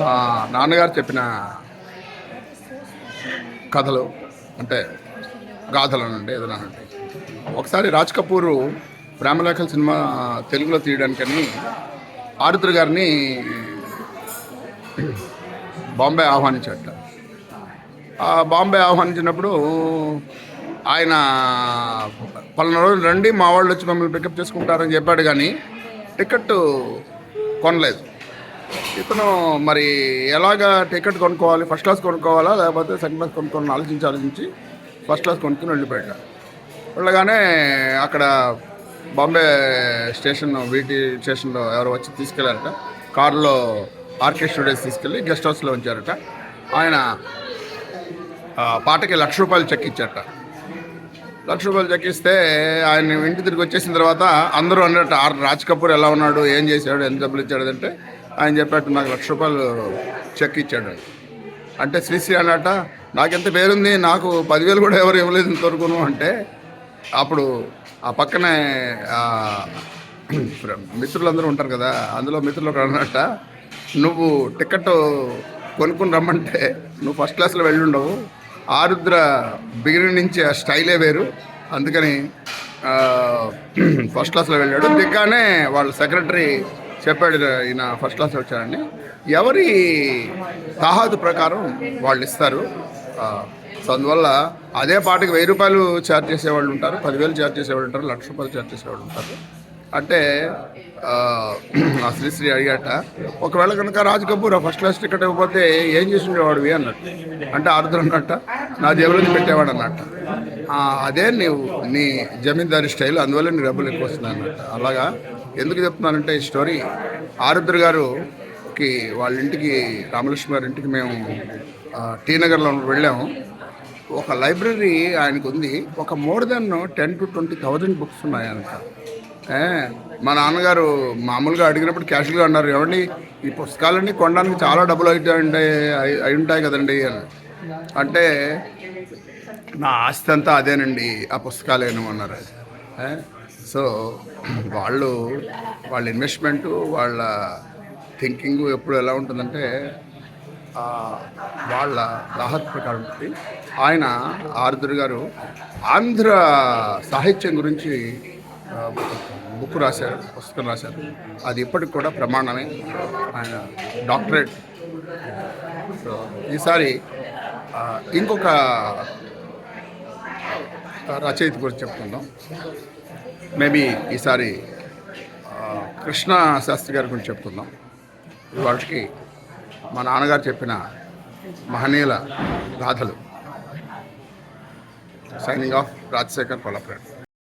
మా నాన్నగారు చెప్పిన కథలు అంటే గాథలు అనండి ఏదైనా ఒకసారి రాజ్ కపూర్ ప్రేమలేఖల సినిమా తెలుగులో తీయడానికని ఆరుద్ర గారిని బాంబే ఆహ్వానించట బాంబే ఆహ్వానించినప్పుడు ఆయన పలానా రోజులు రండి మా వాళ్ళు వచ్చి మమ్మల్ని పికప్ చేసుకుంటారని చెప్పాడు కానీ టికెట్ కొనలేదు. ఇతను మరి ఎలాగా టికెట్ కొనుక్కోవాలి? ఫస్ట్ క్లాస్ కొనుక్కోవాలా? లేకపోతే సెకండ్ క్లాస్ కొనుక్కోవాలని ఆలోచించి ఆలోచించి ఫస్ట్ క్లాస్ కొనుక్కుని వెళ్ళిపోయాడు. వెళ్ళగానే అక్కడ బాంబే స్టేషన్ వీటి స్టేషన్లో ఎవరో వచ్చి తీసుకెళ్ళారట. కారులో ఆర్కే స్టూడియోస్ తీసుకెళ్ళి గెస్ట్ హౌస్లో ఉంచారట. ఆయన పాటకి లక్ష రూపాయలు చెక్ ఇచ్చారట. లక్ష రూపాయలు చెక్కిస్తే ఆయన ఇంటి తిరిగి వచ్చేసిన తర్వాత అందరూ అన్నట్టు ఆర్ రాజ్ కపూర్ ఎలా ఉన్నాడు? ఏం చేశాడు? ఎంత డబ్బులు ఇచ్చాడు? అంటే ఆయన చెప్పినట్టు నాకు లక్ష రూపాయలు చెక్ ఇచ్చాడు. అంటే శ్రీశ్రీ అన్నట నాకెంత పేరుంది? నాకు పదివేలు కూడా ఎవరు ఇవ్వలేదు ఇంతవరకును అంటే అప్పుడు ఆ పక్కనే మిత్రులందరూ ఉంటారు కదా అందులో మిత్రులు ఒకడు అన్నట్ట నువ్వు టికెట్ కొనుక్కుని రమ్మంటే నువ్వు ఫస్ట్ క్లాస్లో వెళ్ళి ఉండవు ఆరుద్ర బిగినింగ్ నుంచి ఆ స్టైలే వేరు. అందుకని ఫస్ట్ క్లాస్లో వెళ్ళాడు. దిగ్గానే వాళ్ళ సెక్రటరీ చెప్పాడు ఈయన ఫస్ట్ క్లాస్ వచ్చాడని ఎవరి తాహాదు ప్రకారం వాళ్ళు ఇస్తారు? సో అందువల్ల అదే పాటకి వెయ్యి రూపాయలు ఛార్జ్ చేసేవాళ్ళు ఉంటారు పదివేలు ఛార్జ్ చేసేవాళ్ళు ఉంటారు లక్ష రూపాయలు ఛార్జ్ చేసేవాళ్ళు ఉంటారు. అంటే ఆ, శ్రీశ్రీ అడిగాట ఒకవేళ కనుక Raj Kapoor first class ticket ఇవ్వకపోతే ఏం చేసి ఉండేవాడివి అన్నట్టు. అంటే ఆరుద్ర అన్నట్ట నా జేబులో పెట్టేవాడు అన్నట్ట. అదే నీవు నీ జమీందారీ స్టైల్ అందువల్ల నీ డబ్బులు ఎక్కువ వస్తున్నాయి అన్నట్టు. అలాగా ఎందుకు చెప్తున్నానంటే ఈ స్టోరీ ఆరుద్ర గారుకి వాళ్ళ ఇంటికి రామలక్ష్మి గారి ఇంటికి మేము టీ నగర్లో వెళ్ళాము. ఒక లైబ్రరీ ఆయనకు ఉంది. ఒక more then ten to twenty thousand books ఉన్నాయి ఆయనకు మా నాన్నగారు మామూలుగా అడిగినప్పుడు క్యాషువల్గా అన్నారు ఏమండి ఈ పుస్తకాలన్నీ కొనడానికి చాలా డబ్బులు అయితే అయి- ఉంటాయి కదండి అని. అంటే నా ఆస్తి అంతా అదేనండి ఆ పుస్తకాలేను అన్నారు. సో వాళ్ళు వాళ్ళ ఇన్వెస్ట్మెంటు వాళ్ళ థింకింగ్ ఎప్పుడు ఎలా ఉంటుందంటే వాళ్ళ రాహత్ ప్రకారం ఉంటుంది ఆయన ఆరుద్ర గారు ఆంధ్ర సాహిత్యం గురించి బుక్ రాశారు పుస్తకం రాశారు. అది ఇప్పటికి కూడా ప్రమాణమే. ఆయన డాక్టరేట్. సో ఈసారి ఇంకొక రచయిత గురించి చెప్తున్నాం మేబీ ఈసారి కృష్ణ శాస్త్రి గారి గురించి చెప్తున్నాం వాళ్ళకి మా నాన్నగారు చెప్పిన మహనీయుల గాథలు. Signing off Rajasekhar కొలప్రేట్